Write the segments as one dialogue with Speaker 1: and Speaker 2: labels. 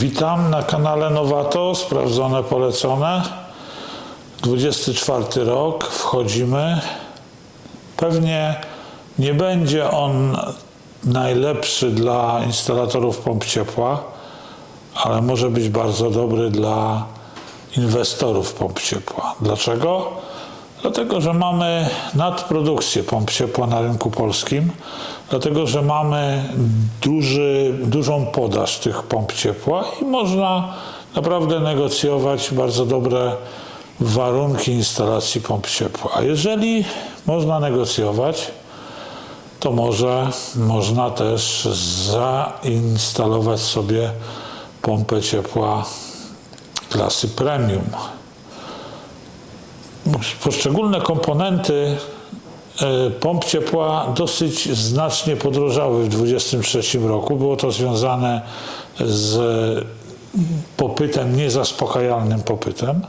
Speaker 1: Witam na kanale Nowato, sprawdzone, polecone. 24 rok, wchodzimy. Pewnie nie będzie on najlepszy dla instalatorów pomp ciepła, ale może być bardzo dobry dla inwestorów pomp ciepła. Dlaczego? Dlatego, że mamy nadprodukcję pomp ciepła na rynku polskim, dlatego, że mamy duży, dużą podaż tych pomp ciepła i można naprawdę negocjować bardzo dobre warunki instalacji pomp ciepła. A jeżeli można negocjować, to może można też zainstalować sobie pompę ciepła klasy premium. Poszczególne komponenty e, pomp ciepła dosyć znacznie podrożały w 2023 roku. Było to związane z popytem, niezaspokajalnym popytem.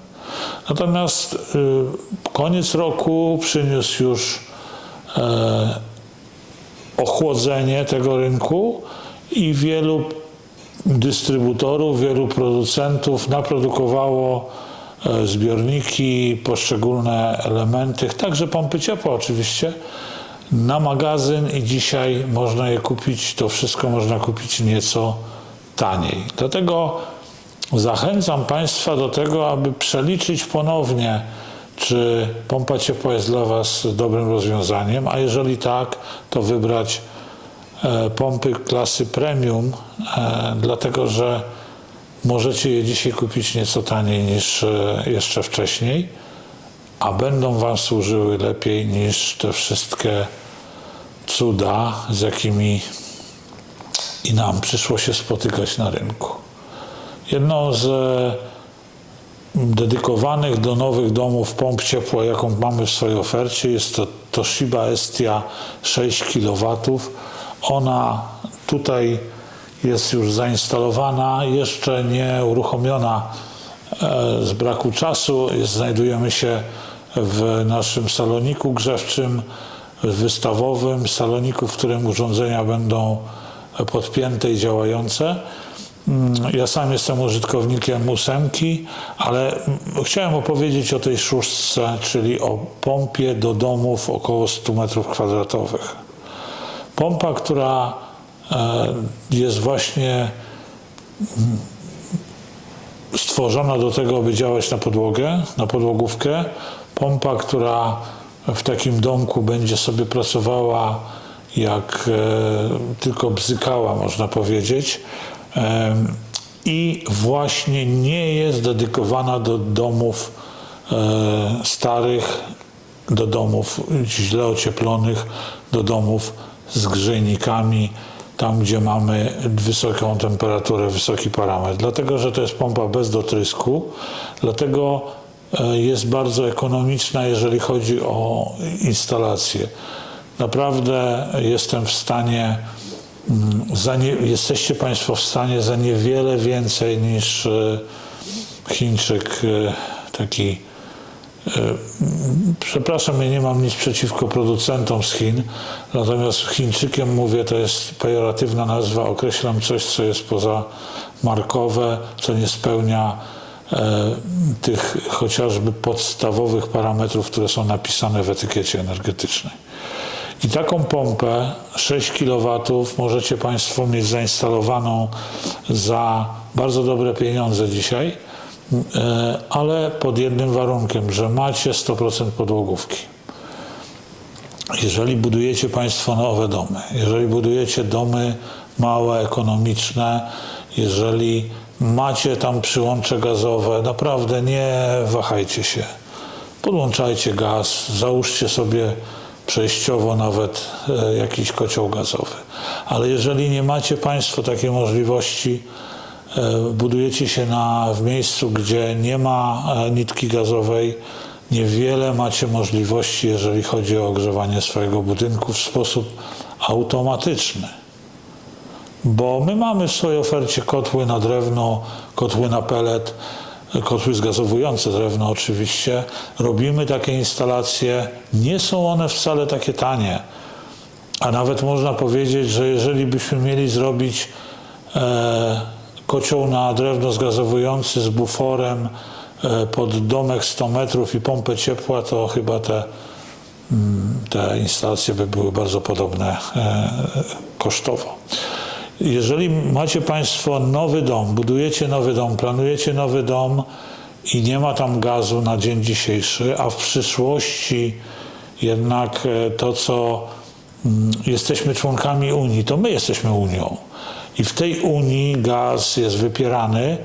Speaker 1: Natomiast y, koniec roku przyniósł już e, ochłodzenie tego rynku i wielu dystrybutorów, wielu producentów naprodukowało e, zbiorniki, poszczególne elementy, także pompy ciepła oczywiście, na magazyn i dzisiaj można je kupić, to wszystko można kupić nieco taniej. Dlatego zachęcam Państwa do tego, aby przeliczyć ponownie, czy pompa ciepła jest dla Was dobrym rozwiązaniem, a jeżeli tak, to wybrać e, pompy klasy premium, e, dlatego że możecie je dzisiaj kupić nieco taniej niż e, jeszcze wcześniej, a będą Wam służyły lepiej niż te wszystkie cuda, z jakimi i nam przyszło się spotykać na rynku. Jedną z dedykowanych do nowych domów pomp ciepła, jaką mamy w swojej ofercie, jest to Toshiba Estia 6 kW. Ona tutaj jest już zainstalowana, jeszcze nie uruchomiona e, z braku czasu. Znajdujemy się w naszym saloniku grzewczym, wystawowym, saloniku, w którym urządzenia będą podpięte i działające. Mm, Ja sam jestem użytkownikiem ósemki, ale chciałem opowiedzieć o tej szóstce, czyli o pompie do domów około 100 m2. Pompa, która jest właśnie mm, stworzona do tego, aby działać na podłogę, na podłogówkę. Pompa, która w takim domku będzie sobie pracowała jak e, tylko bzykała, można powiedzieć. I właśnie nie jest dedykowana do domów e, starych, do domów źle ocieplonych, do domów z grzejnikami, tam gdzie mamy wysoką temperaturę, wysoki parametr. Dlatego, że to jest pompa bez dotrysku, dlatego e, jest bardzo ekonomiczna, jeżeli chodzi o instalację. Naprawdę jestem w stanie, mm, nie, jesteście Państwo w stanie za niewiele więcej niż e, Chińczyk e, taki Przepraszam, ja nie mam nic przeciwko producentom z Chin, natomiast Chińczykiem mówię, to jest pejoratywna nazwa, określam coś, co jest poza markowe, co nie spełnia e, tych chociażby podstawowych parametrów, które są napisane w etykiecie energetycznej. I taką pompę 6 kW możecie Państwo mieć zainstalowaną za bardzo dobre pieniądze dzisiaj E, ale pod jednym warunkiem, że macie 100% podłogówki. Jeżeli budujecie Państwo nowe domy, jeżeli budujecie domy małe, ekonomiczne, jeżeli macie tam przyłącze gazowe, naprawdę nie wahajcie się. Podłączajcie gaz, załóżcie sobie przejściowo nawet e, jakiś kocioł gazowy. Ale jeżeli nie macie Państwo takiej możliwości, E, budujecie się na, w miejscu, gdzie nie ma e, nitki gazowej, niewiele macie możliwości, jeżeli chodzi o ogrzewanie swojego budynku w sposób automatyczny. Bo my mamy w swojej ofercie kotły na drewno, kotły na pelet, kotły zgazowujące drewno oczywiście. Robimy takie instalacje. Nie są one wcale takie tanie. A nawet można powiedzieć, że jeżeli byśmy mieli zrobić e, kocioł na drewno zgazowujący z buforem e, pod domek 100 metrów i pompę ciepła, to chyba te, mm, te instalacje by były bardzo podobne e, kosztowo. Jeżeli macie Państwo nowy dom, budujecie nowy dom, planujecie nowy dom i nie ma tam gazu na dzień dzisiejszy, a w przyszłości jednak e, to, co mm, jesteśmy członkami Unii, to my jesteśmy Unią. I w tej Unii gaz jest wypierany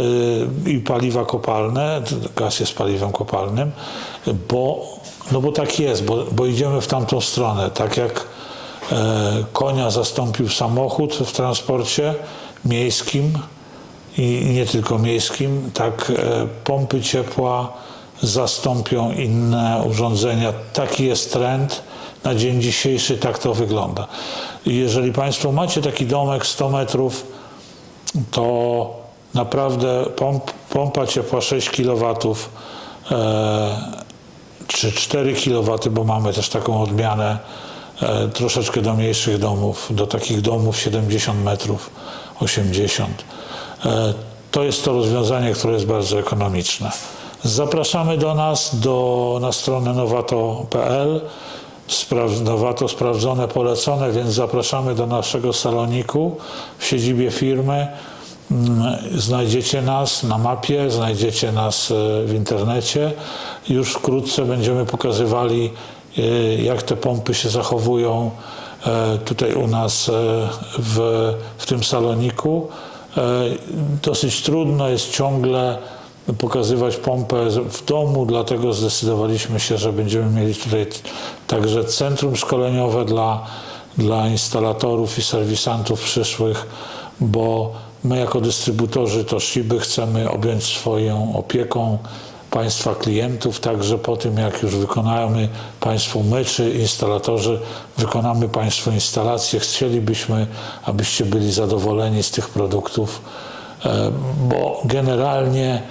Speaker 1: y, i paliwa kopalne, gaz jest paliwem kopalnym, bo, no bo tak jest, bo, bo idziemy w tamtą stronę. Tak jak e, konia zastąpił samochód w transporcie miejskim i nie tylko miejskim, tak e, pompy ciepła zastąpią inne urządzenia. Taki jest trend. Na dzień dzisiejszy tak to wygląda. Jeżeli Państwo macie taki domek 100 metrów, to naprawdę pomp, pompa ciepła 6 kW e, czy 4 kW, bo mamy też taką odmianę e, troszeczkę do mniejszych domów, do takich domów 70 metrów, 80. E, to jest to rozwiązanie, które jest bardzo ekonomiczne. Zapraszamy do nas do, na stronę nowato.pl. Nowato sprawdzone, polecone, więc zapraszamy do naszego saloniku w siedzibie firmy. Mm, Znajdziecie nas na mapie, znajdziecie nas e, w internecie. Już wkrótce będziemy pokazywali, e, jak te pompy się zachowują e, tutaj u nas w, w tym saloniku. Dosyć trudno jest ciągle pokazywać pompę w domu, dlatego zdecydowaliśmy się, że będziemy mieli tutaj także centrum szkoleniowe dla, dla instalatorów i serwisantów przyszłych, bo my jako dystrybutorzy Toshiby chcemy objąć swoją opieką Państwa klientów, także po tym jak już wykonamy Państwu my czy instalatorzy, wykonamy Państwu instalację, chcielibyśmy, abyście byli zadowoleni z tych produktów, e, bo generalnie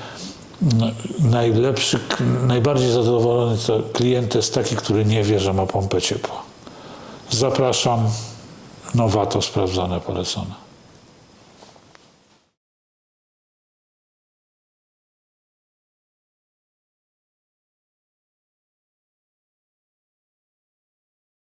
Speaker 1: najlepszy, najbardziej zadowolony klient jest taki, który nie wie, że ma pompę ciepła. Zapraszam, Nowato sprawdzone, polecone.